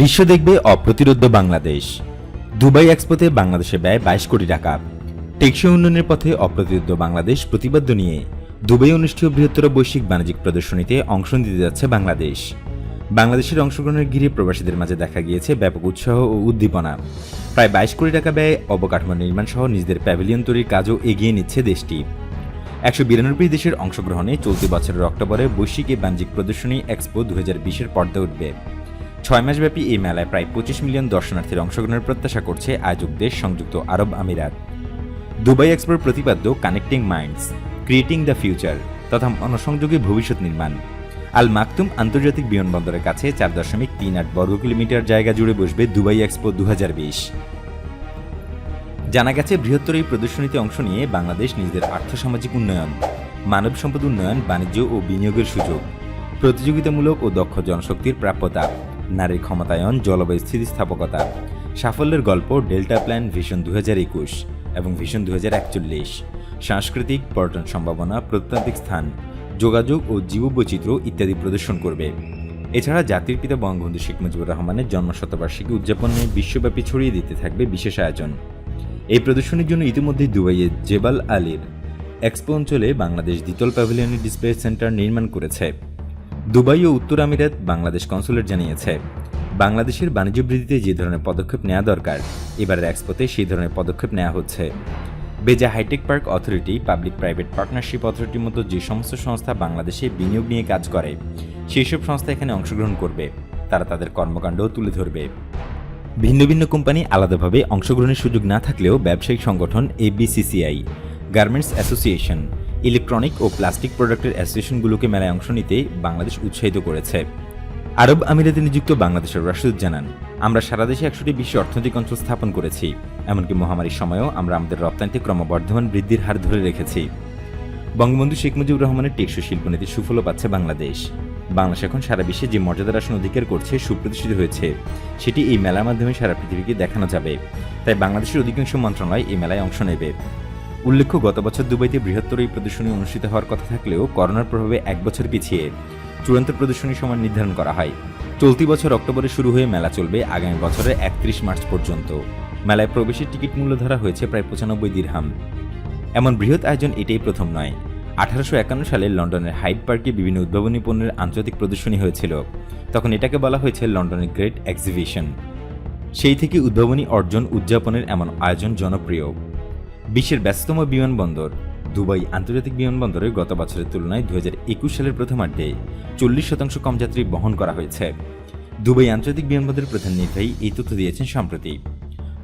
বিশ্ব দেখবে অপ্রতিরোধ্য বাংলাদেশ। দুবাই এক্সপোতে বাংলাদেশে ব্যয় বাইশ কোটি টাকা। টেকসই উন্নয়নের পথে অপ্রতিরোধ্য বাংলাদেশ প্রতিপাদ্য নিয়ে দুবাই অনুষ্ঠিত বৃহত্তর বৈশ্বিক বাণিজ্যিক প্রদর্শনীতে অংশ নিতে যাচ্ছে বাংলাদেশ। বাংলাদেশের অংশগ্রহণের ঘিরে প্রবাসীদের মাঝে দেখা গিয়েছে ব্যাপক উৎসাহ ও উদ্দীপনা। প্রায় বাইশ কোটি টাকা ব্যয়ে অবকাঠামো নির্মাণ সহ নিজেদের প্যাভিলিয়ন তৈরির কাজও এগিয়ে নিচ্ছে দেশটি। একশো বিরানব্বই দেশের অংশগ্রহণে চলতি বছরের অক্টোবরে বৈশ্বিক বাণিজ্যিক প্রদর্শনী এক্সপো দু হাজার বিশের পর্দা উঠবে। ছয় মাসব্যাপী এই মেলায় প্রায় পঁচিশ মিলিয়ন দর্শনার্থীর অংশগ্রহণের প্রত্যাশা করছে আয়োজক দেশ সংযুক্ত আরব আমিরাত। দুবাই এক্সপোর প্রতিপাদ্য connecting minds creating the future তথা মনসংযোগী ভবিষ্যৎ নির্মাণ। আল মাকতুম আন্তর্জাতিক বিমানবন্দরের কাছে চার দশমিক তিন আট বর্গ কিলোমিটার জায়গা জুড়ে বসবে দুবাই এক্সপো দু হাজার বিশ। জানা গেছে, বৃহত্তর এই প্রদর্শনীতে অংশ নিয়ে বাংলাদেশ নিজেদের আর্থসামাজিক উন্নয়ন, মানব সম্পদ উন্নয়ন, বাণিজ্য ও বিনিয়োগের সুযোগ, প্রতিযোগিতামূলক ও দক্ষ জনশক্তির প্রাপ্যতা নারীর ক্ষমতায়ন, জলবায়ু স্থিতিস্থাপকতা। সাফল্যের গল্প ডেল্টা প্ল্যান ভিশন দু এবং ভিশন দু সাংস্কৃতিক পর্যটন সম্ভাবনা প্রত্যান্তিক স্থান, যোগাযোগ ও জীববৈচিত্র্য ইত্যাদি প্রদর্শন করবে। এছাড়া জাতির পিতা বঙ্গবন্ধু শেখ মুজিবুর রহমানের জন্মশতবার্ষিকী উদযাপনে বিশ্বব্যাপী ছড়িয়ে দিতে থাকবে বিশেষ আয়োজন। এই প্রদর্শনীর জন্য ইতিমধ্যেই দুবাইয়ের জেবাল আলীর এক্সপো অঞ্চলে বাংলাদেশ দ্বিতল প্যাভিলিয়নের ডিসপ্লে সেন্টার নির্মাণ করেছে। দুবাই ও উত্তর আমিরাত বাংলাদেশ কনসুলেট জানিয়েছে, বাংলাদেশের বাণিজ্য বৃদ্ধিতে যে ধরনের পদক্ষেপ নেওয়া দরকার, এবারের এক্সপোতে সেই ধরনের পদক্ষেপ নেওয়া হচ্ছে। BEZA hi tech park authority, public private partnership অথরিটির মতো যে সমস্ত সংস্থা বাংলাদেশে বিনিয়োগ নিয়ে কাজ করে সেই সব সংস্থা এখানে অংশগ্রহণ করবে। তারা তাদের কর্মকাণ্ডও তুলে ধরবে। ভিন্ন ভিন্ন কোম্পানি আলাদাভাবে অংশগ্রহণের সুযোগ না থাকলেও ব্যবসায়িক সংগঠন এবিসিসিআই গার্মেন্টস অ্যাসোসিয়েশন ইলেকট্রনিক ও প্লাস্টিক প্রোডাক্টের অ্যাসোসিয়েশনগুলোকে মেলায় অংশ নিতে বাংলাদেশ উৎসাহিত করেছে। আরব আমিরাতে নিযুক্ত বাংলাদেশের রাষ্ট্রদূত জানান, আমরা সারা দেশে একশোটি বিশ্ব অর্থনৈতিক অঞ্চল স্থাপন করেছি, এমনকি মহামারীর সময়ও আমরা আমাদের রপ্তানিতে ক্রমবর্ধমান বৃদ্ধির হার ধরে রেখেছি। বঙ্গবন্ধু শেখ মুজিবুর রহমানের টেকসই শিল্পনীতির সুফলও পাচ্ছে বাংলাদেশ। বাংলাদেশ এখন সারা বিশ্বে যে মর্যাদার আসন অধিকার করছে, সুপ্রতিষ্ঠিত হয়েছে। সেটি এই মেলার মাধ্যমে সারা পৃথিবীকে দেখানো যাবে। তাই বাংলাদেশের অধিকাংশ মন্ত্রণালয় এই মেলায় অংশ নেবে। উল্লেখ্য, গত বছর দুবাইতে বৃহত্তর এই প্রদর্শনী অনুষ্ঠিত হওয়ার কথা থাকলেও করোনার প্রভাবে এক বছর পিছিয়ে চূড়ান্ত প্রদর্শনীর সময় নির্ধারণ করা হয়। চলতি বছর অক্টোবরে শুরু হয়ে মেলা চলবে আগামী বছরের একত্রিশ মার্চ পর্যন্ত। মেলায় প্রবেশের টিকিট মূল্য ধরা হয়েছে প্রায় পঁচানব্বই দিরহাম। এমন বৃহৎ আয়োজন এটাই প্রথম নয়। আঠারোশো একান্ন সালে লন্ডনের হাইড পার্কে বিভিন্ন উদ্ভাবনী পণ্যের আন্তর্জাতিক প্রদর্শনী হয়েছিল। তখন এটাকে বলা হয়েছে লন্ডনের গ্রেট এক্সিবিশন। সেই থেকে উদ্ভাবনী অর্জন উদযাপনের এমন আয়োজন জনপ্রিয়। বিশ্বের ব্যস্ততম বিমানবন্দর, দুবাই আন্তর্জাতিক বিমানবন্দরে গত বছরের তুলনায় দুহাজার একুশ সালের প্রথমার্ধে চল্লিশ শতাংশ কম যাত্রী বহন করা হয়েছে। দুবাই আন্তর্জাতিক বিমানবন্দরের প্রধান নির্বাহী এই তথ্য দিয়েছেন সম্প্রতি।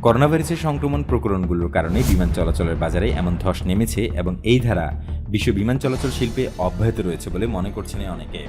করোনা ভাইরাসের সংক্রমণ প্রকরণগুলোর কারণে বিমান চলাচলের বাজারে এমন ধস নেমেছে এবং এই ধারা বিশ্ব বিমান চলাচল শিল্পে অব্যাহত রয়েছে বলে মনে করছেন অনেকে।